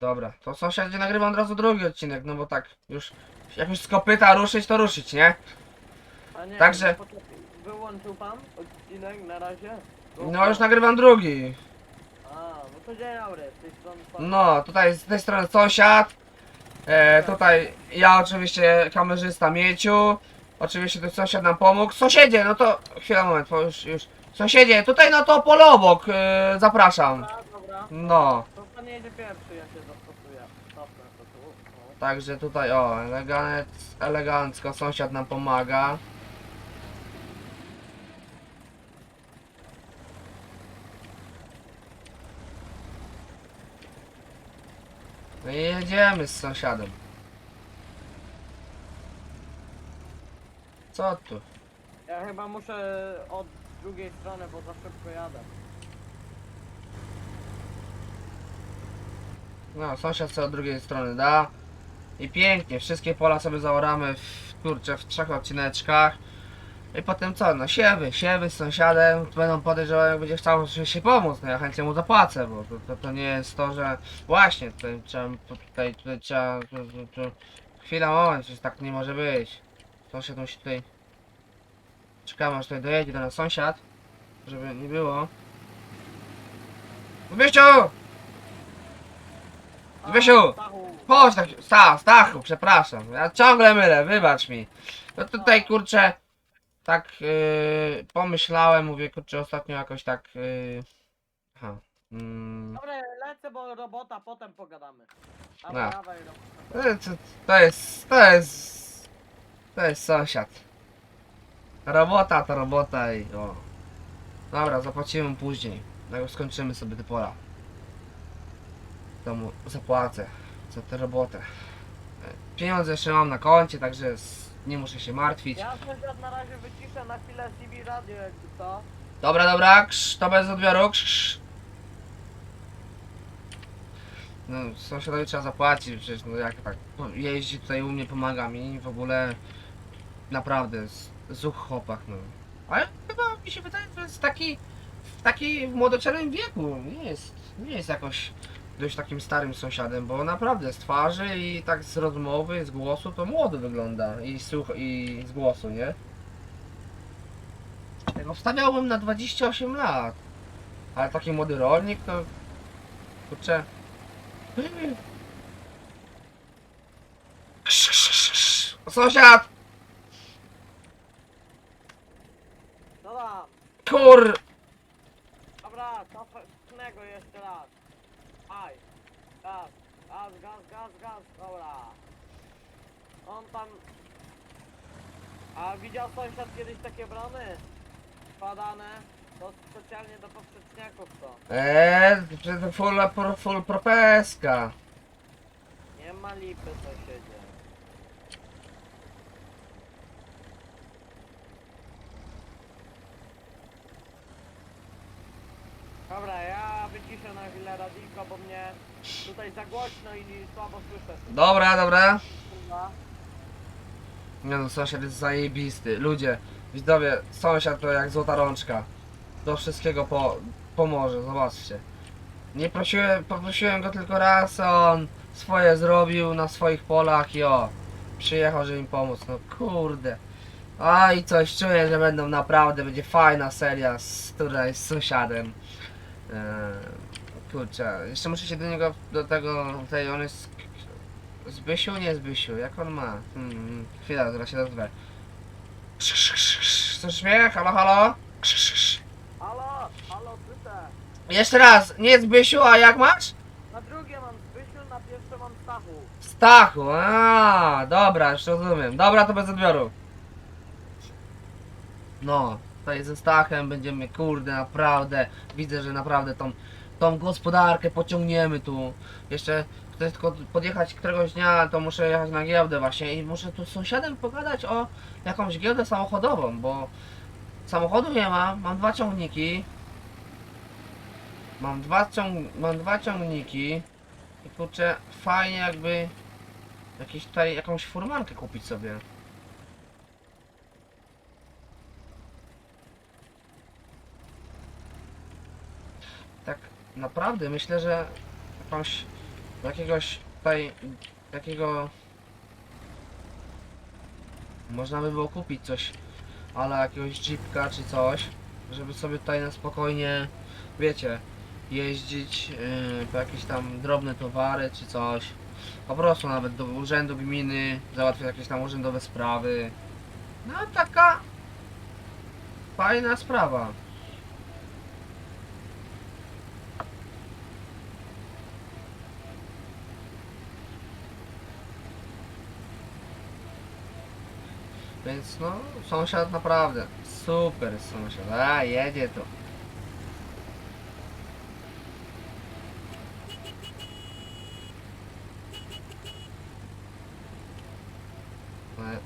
Dobra, to sąsiadzie nagrywam od razu drugi odcinek, no bo tak, już jak już z kopyta ruszyć, to ruszyć, nie? A nie, Także- poczekaj, Wyłączył pan odcinek na razie? No już nagrywam drugi. A, no to dzień dobry, z tej strony pan. No, tutaj z tej strony sąsiad. E, tutaj ja oczywiście kamerzysta Mieciu. Oczywiście ten sąsiad nam pomógł. Sąsiedzie, no to chwila, moment, bo już, już. Sąsiedzie, tutaj no to pole obok, e, zapraszam. Dobra, dobra. No, pan jedzie pierwszy, ja się zastosuję. Stopnę to tu. O. także tutaj o, elegancko, elegancko sąsiad nam pomaga. No i jedziemy z sąsiadem. Co tu? Ja chyba muszę od drugiej strony, bo za szybko jadę. No, sąsiad sobie od drugiej strony da. I pięknie, wszystkie pola sobie zaoramy w, kurczę, w trzech odcineczkach. I potem co, no siewy, siewy z sąsiadem będą podejrzewał, jak będzie chciał się pomóc, no ja chętnie mu zapłacę, bo to, to, to nie jest to, że właśnie, tutaj trzeba, tutaj, tutaj trzeba, tu, tu. chwila, moment, przecież tak nie może być. Sąsiad musi tutaj, czekamy aż tutaj dojedzie do nas sąsiad, żeby nie było. Zbyściu! Zbysiu! Chodź tak, sta, Stachu, przepraszam, ja ciągle mylę, wybacz mi. No tutaj kurczę, tak yy, pomyślałem, mówię kurczę ostatnio jakoś tak, yy, aha, mm, Dobra, lecę, bo robota, potem pogadamy. A No. dawaj, robota. e, to, to jest, to jest, to jest sąsiad. Robota to robota i o. Dobra, zapłacimy mu później, jak już skończymy sobie te pola. To mu zapłacę za tę robotę. Pieniądze jeszcze mam na koncie, także s- nie muszę się martwić. Ja sąsiad na razie wyciszę na chwilę CB radio, jakby co. Dobra, dobra, krz, to bez odbioru. Krz, krz. No, sąsiadowi trzeba zapłacić, przecież no jak tak po- jeździ tutaj u mnie, pomaga mi, w ogóle naprawdę z- zuch chłopak, no. Ale chyba mi się wydaje, że jest taki, w taki w młodoczernym wieku, nie jest, nie jest jakoś dość takim starym sąsiadem, bo naprawdę z twarzy i tak z rozmowy, z głosu to młody wygląda i słuch, i z głosu, nie? Tego wstawiałbym na 28 lat. Ale taki młody rolnik to... Kurczę... Sąsiad! No Kur... dobra, to fajnego jeszcze raz. Gaz, gaz, gaz, gaz, gaz, dobra. On tam... A widział sąsiad kiedyś takie brony? Składane? To specjalnie do poprzeczniaków to. Eee, to full, full, full propeska. Nie ma lipy sąsiedzie. Dobra, ja wyciszę na chwilę radyjko, bo mnie tutaj za głośno i słabo słyszę. Dobra, dobra. Kurwa. Nie no, sąsiad jest zajebisty. Ludzie, widzowie, sąsiad to jak złota rączka. Do wszystkiego po, pomoże, zobaczcie. Nie prosiłem, poprosiłem go tylko raz, a on swoje zrobił na swoich polach i o, przyjechał, żeby im pomóc. No kurde. A i coś czuję, że będą naprawdę, będzie fajna seria z której z sąsiadem. Eee, kurczę, jeszcze muszę się do niego, do tego, tej, on jest Zbysiu, nie Zbysiu, jak on ma? Hmm, chwila, zaraz się krz. Słyszysz mnie? Halo, halo? Krz, krz. Halo, halo, słyszę. Jeszcze raz, nie Zbysiu, a jak masz? Na drugie mam Zbysiu, na pierwsze mam Stachu. Stachu, a dobra, już rozumiem. Dobra, to bez odbioru. No, tutaj ze Stachem będziemy, kurde, naprawdę, widzę, że naprawdę tą, tą gospodarkę pociągniemy tu. Jeszcze chcę tylko podjechać któregoś dnia, to muszę jechać na giełdę właśnie i muszę tu z sąsiadem pogadać o jakąś giełdę samochodową, bo samochodu nie ma, mam dwa ciągniki. Mam dwa, ciąg, mam dwa ciągniki i kurczę, fajnie jakby jakieś tutaj, jakąś furmankę kupić sobie. Tak naprawdę myślę, że jakąś Jakiegoś tutaj, takiego... Można by było kupić coś, ale jakiegoś jeepka czy coś, żeby sobie tutaj na spokojnie, wiecie, jeździć yy, po jakieś tam drobne towary czy coś. Po prostu nawet do urzędu gminy, załatwiać jakieś tam urzędowe sprawy. No taka fajna sprawa. Więc no, sąsiad naprawdę super sąsiad. A, jedzie to. E,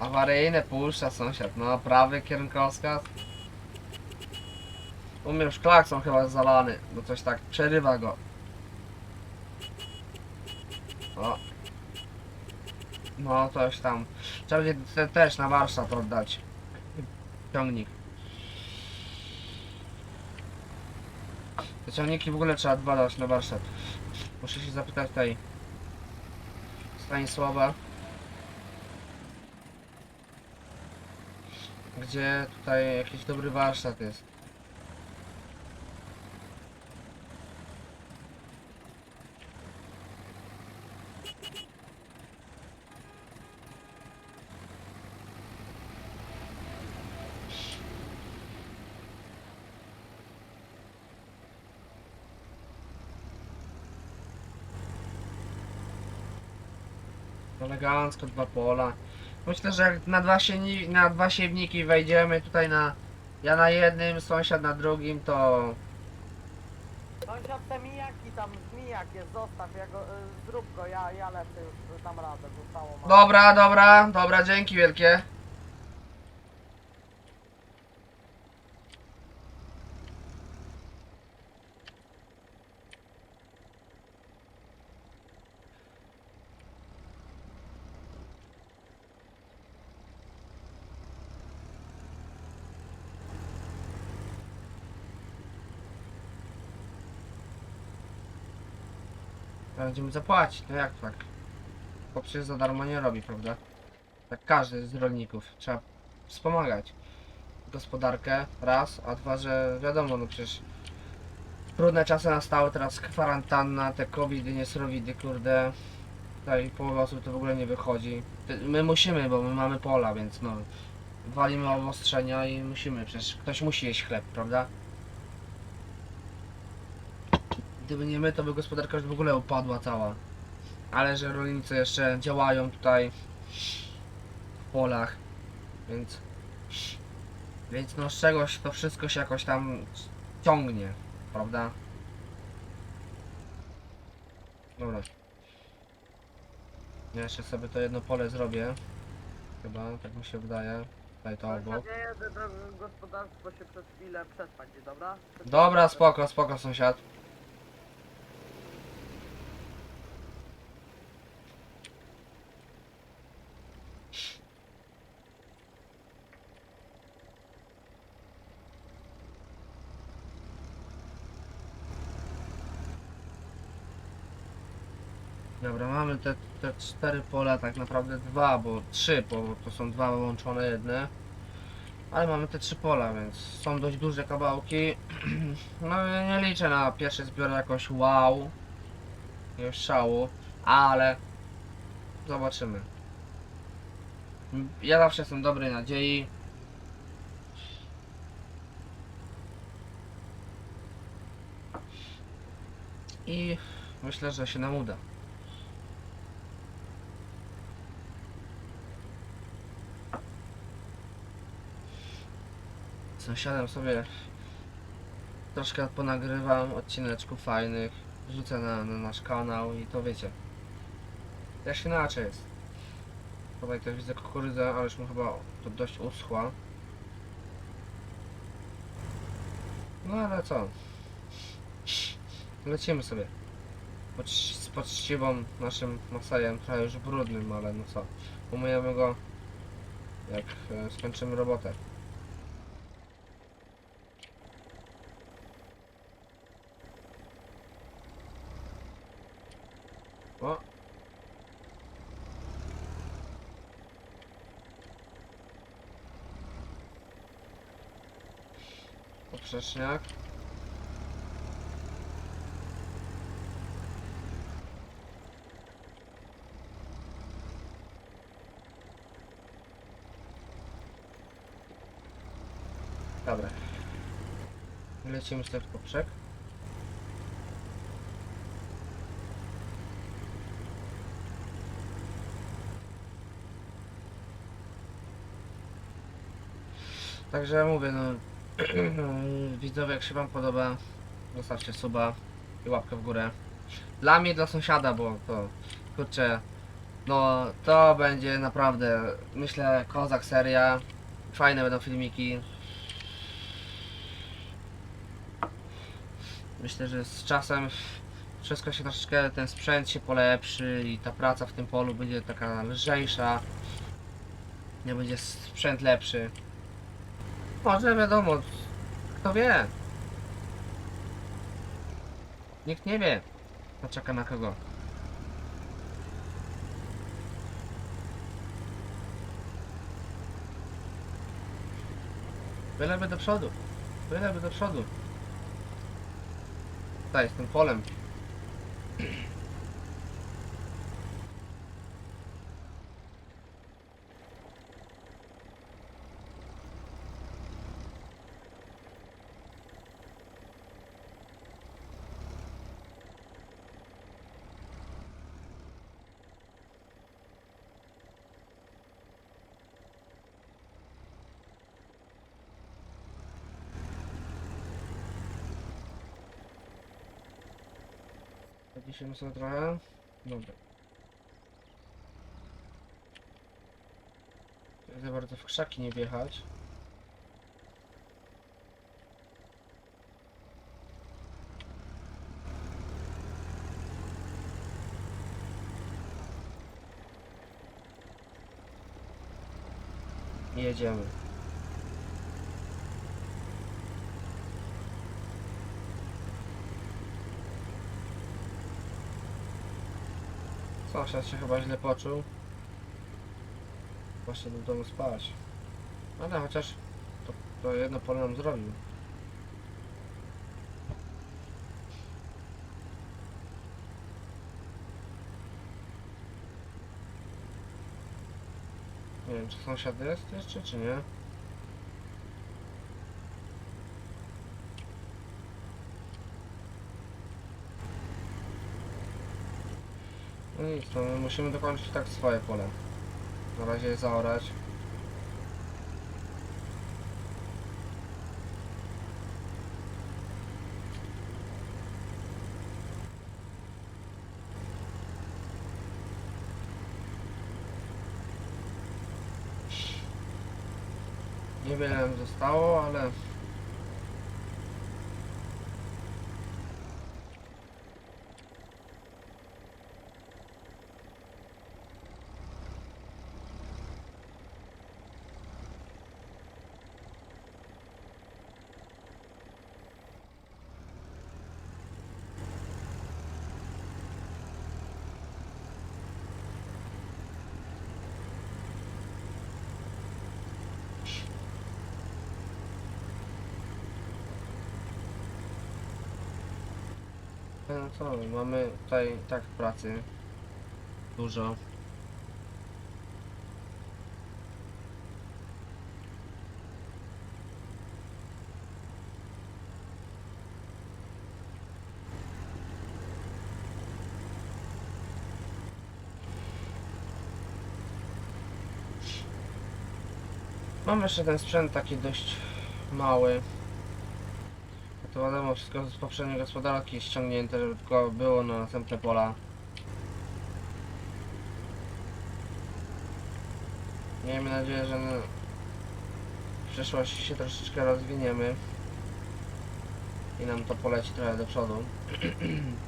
Awaryjne puszcza sąsiad, no prawy kierunkowskaz. U mnie już klakson chyba zalany, bo coś tak przerywa go. O. No coś tam. Trzeba będzie te, też na warsztat oddać. Ciągnik. Te ciągniki w ogóle trzeba dwa dać na warsztat. Muszę się zapytać tej Stanisława. Gdzie tutaj jakiś dobry warsztat jest. Elegancko, dwa pola. Myślę, że jak na dwa, sieni, na dwa siewniki wejdziemy tutaj na... Ja na jednym, sąsiad na drugim, to... Sąsiad te mijaki tam, mijak jest, zostaw, ja go, y, zrób go, ja, ja lecę już, tam radę, zostało mało. Dobra, dobra, dobra, dzięki wielkie. Będziemy zapłacić, no jak tak? Bo przecież za darmo nie robi, prawda? Tak każdy z rolników. Trzeba wspomagać gospodarkę, raz, a dwa, że wiadomo, no przecież trudne czasy nastały, teraz kwarantanna, te covidy, niesrowidy, kurde. Tutaj połowa osób to w ogóle nie wychodzi. My musimy, bo my mamy pola, więc no walimy obostrzenia i musimy, przecież ktoś musi jeść chleb, prawda? Gdyby nie my, to by gospodarka już w ogóle upadła cała. Ale że rolnicy jeszcze działają tutaj w polach, więc więc no z czegoś to wszystko się jakoś tam ciągnie, prawda? Dobra. Ja jeszcze sobie to jedno pole zrobię. Chyba, tak mi się wydaje. Tutaj to obok. Sąsiad, ja jedę do gospodarstwo się przez chwilę przespać, dobra? Dobra, spoko, spoko sąsiad. Dobra, mamy te, te cztery pola, tak naprawdę dwa, bo trzy, bo to są dwa łączone jedne. Ale mamy te trzy pola, więc są dość duże kawałki. No nie liczę na pierwszy zbiór jakoś wow. Jakiegoś szału, ale zobaczymy. Ja zawsze jestem dobrej nadziei. I myślę, że się nam uda. Sąsiadem sobie troszkę ponagrywam odcineczków fajnych, wrzucę na, na nasz kanał i to wiecie. Też inaczej jest. Tutaj też widzę kukurydzę, ale już mu chyba to dość uschła. No ale co? Lecimy sobie. Z poczciwą naszym Masajem, trochę już brudnym, ale no co. Umyjemy go jak e, skończymy robotę. O. Poprzeczniak. Dobra. Lecimy sobie w poprzek. Także mówię, no widzowie, jak się wam podoba, zostawcie suba i łapkę w górę. Dla mnie, dla sąsiada, bo to, kurczę, no to będzie naprawdę, myślę, kozak seria. Fajne będą filmiki. Myślę, że z czasem wszystko się troszeczkę, ten sprzęt się polepszy i ta praca w tym polu będzie taka lżejsza. Nie będzie sprzęt lepszy. Może wiadomo, kto wie. Nikt nie wie, kto czeka na kogo. Byleby do przodu. Byleby do przodu. Tutaj, z tym polem. Podniesiemy sobie trochę. Dobra. Za bardzo w krzaki nie wjechać. Jedziemy. Sąsiad się chyba źle poczuł. Właśnie do domu spać. Ale chociaż to, to jedno pole nam zrobił. Nie wiem, czy sąsiad jest jeszcze, czy nie. No my musimy dokończyć tak swoje pole. Na razie zaorać. Niewiele nam zostało, ale Co, mamy tutaj tak pracy dużo. Mam jeszcze ten sprzęt taki dość mały. To wiadomo, wszystko z poprzedniej gospodarki ściągnięte, żeby tylko było na następne pola. Miejmy nadzieję, że w przyszłości się troszeczkę rozwiniemy i nam to poleci trochę do przodu.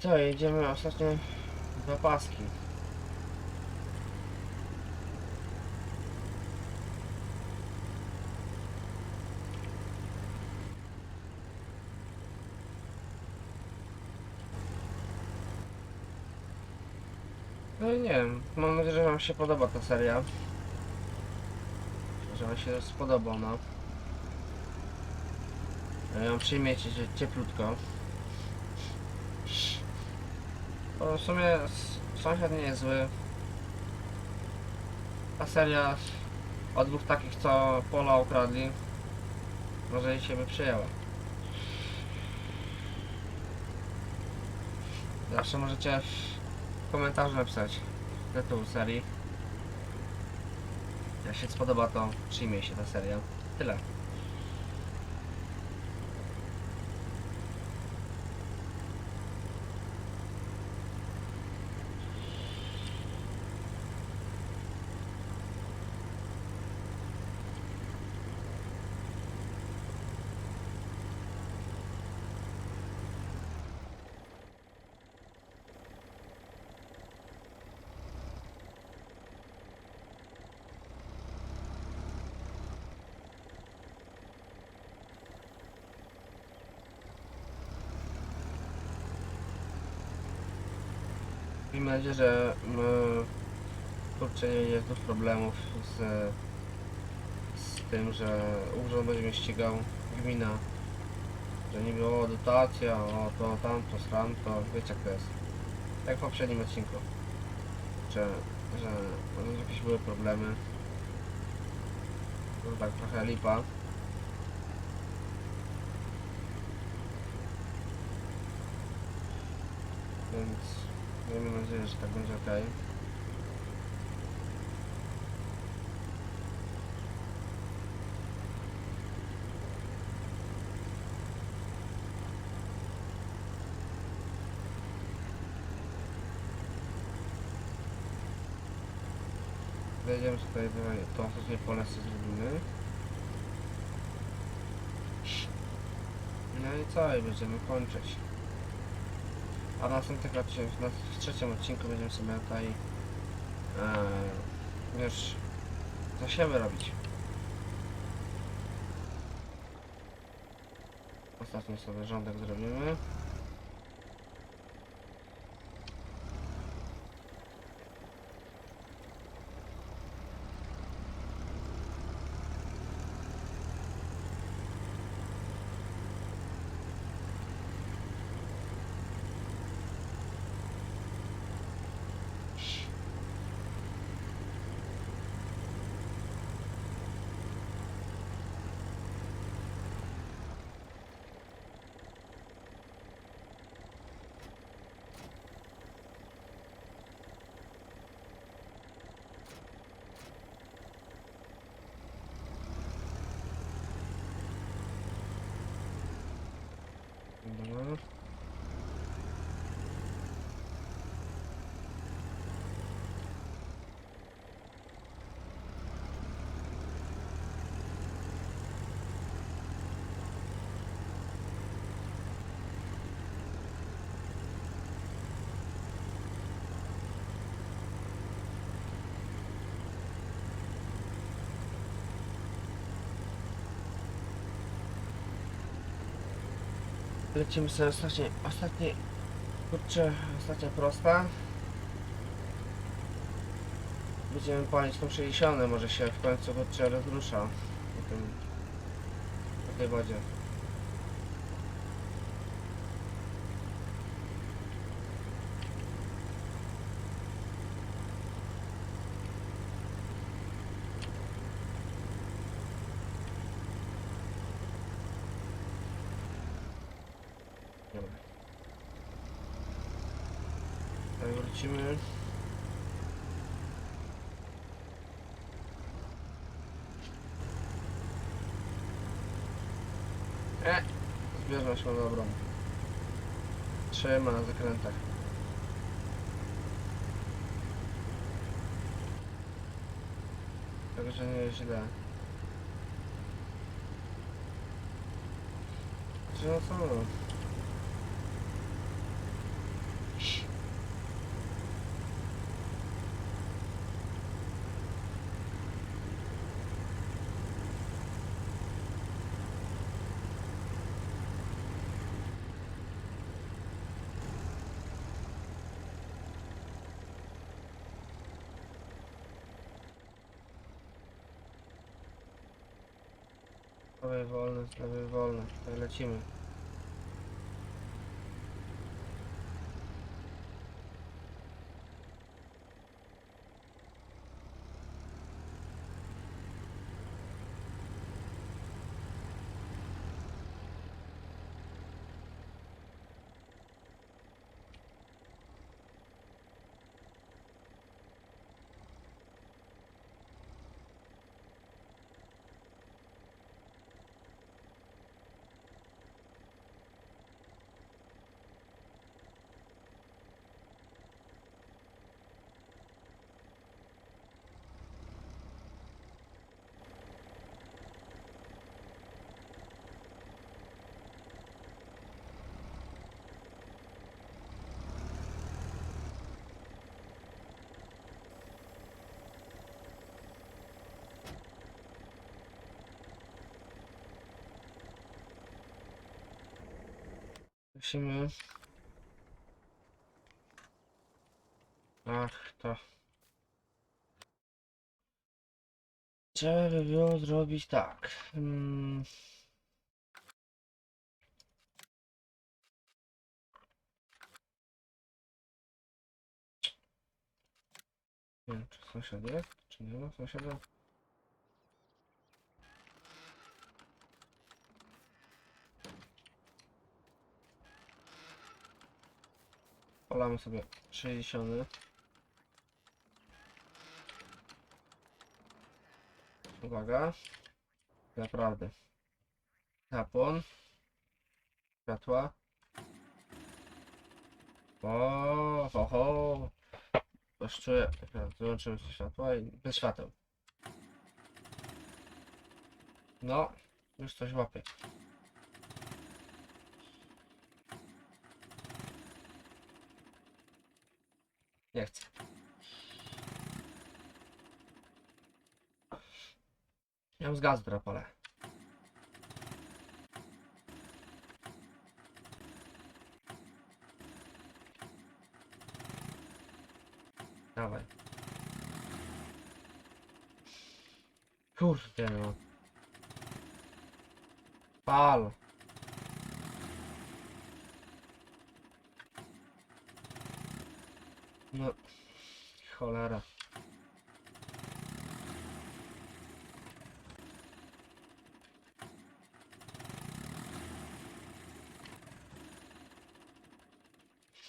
co, jedziemy ostatnie dwa paski. No i nie wiem, mam nadzieję, że wam się podoba ta seria. Że wam się spodoba ona. Ja ją przyjmiecie cie- cieplutko. Bo w sumie sąsiad nie jest zły. Ta seria od dwóch takich, co pola ukradli, może i się by przyjęła. Zawsze możecie w komentarzu napisać tytuł serii. Jak się spodoba, to przyjmie się ta seria. Tyle. Nadzieję, że my, kurczę, nie dużo problemów z, z tym, że urząd będzie mnie ścigał, gmina, że nie było dotacja, o to, tamto, to wiecie jak to jest. Jak w poprzednim odcinku, że, że jakieś były problemy. No tak trochę lipa. Więc miejmy nadzieję, że tak będzie ok. Wejdziemy tutaj do to ostatnie pole sobie zrobimy. No i co? I będziemy kończyć. A w następnym odcinku, na w trzecim odcinku będziemy sobie tutaj e, już zasiewy robić. Ostatni sobie rządek zrobimy. Dobra. Lecimy sobie ostatnie, ostatnie, kurczę, ostatnia prosta. Będziemy palić tą 60, może się w końcu kurczę rozrusza po tej wodzie. Dobra. Wrócimy. E! Zbieżność ma dobrą. Trzyma na zakrętach. Także nie jest źle. Że no co prawej wolne, lewej wolne. Tutaj lecimy. Musimy... Ach, to... Trzeba by było zrobić tak. Mm. Nie wiem, czy sąsiad jest, czy nie ma sąsiada? Polamy sobie 60. Uwaga. Naprawdę. Zapłon. Światła. O, ho, ho. Wyłączymy sobie światła i bez świateł. No, już coś łapie. Nie chcę. Mam z gazu drapole. Dawaj. Kurde no. Pal. No. Cholera.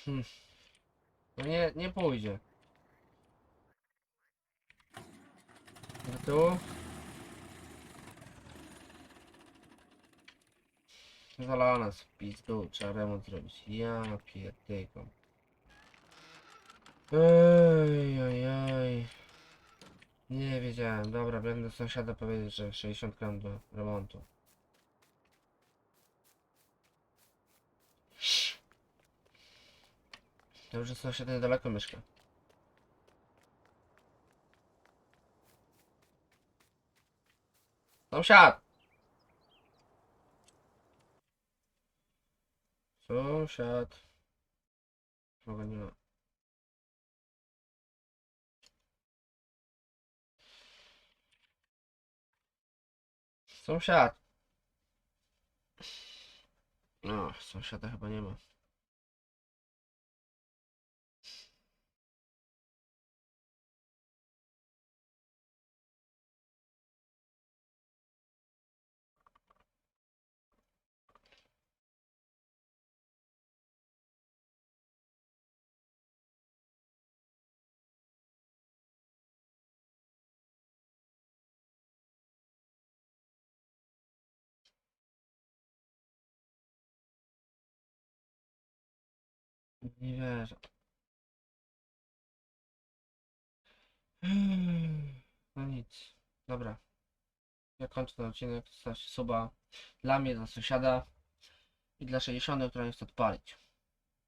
Hmm. No nie, nie pójdzie. Do tyłu. Zalana z pizdu, trzeba remont zrobić. Ja pierdykam. Ej, ej, ej. Nie wiedziałem. Dobra, będę sąsiada powiedzieć, że 60 gram do remontu. Dobrze, sąsiad niedaleko mieszka. Sąsiad! Sąsiad. Kogo nie ma. Sąsiad. No, sąsiada chyba nie ma. Nie wierzę. No nic. Dobra. Ja kończę ten odcinek. Zostawcie suba dla mnie, dla sąsiada i dla 60, która nie chce odpalić.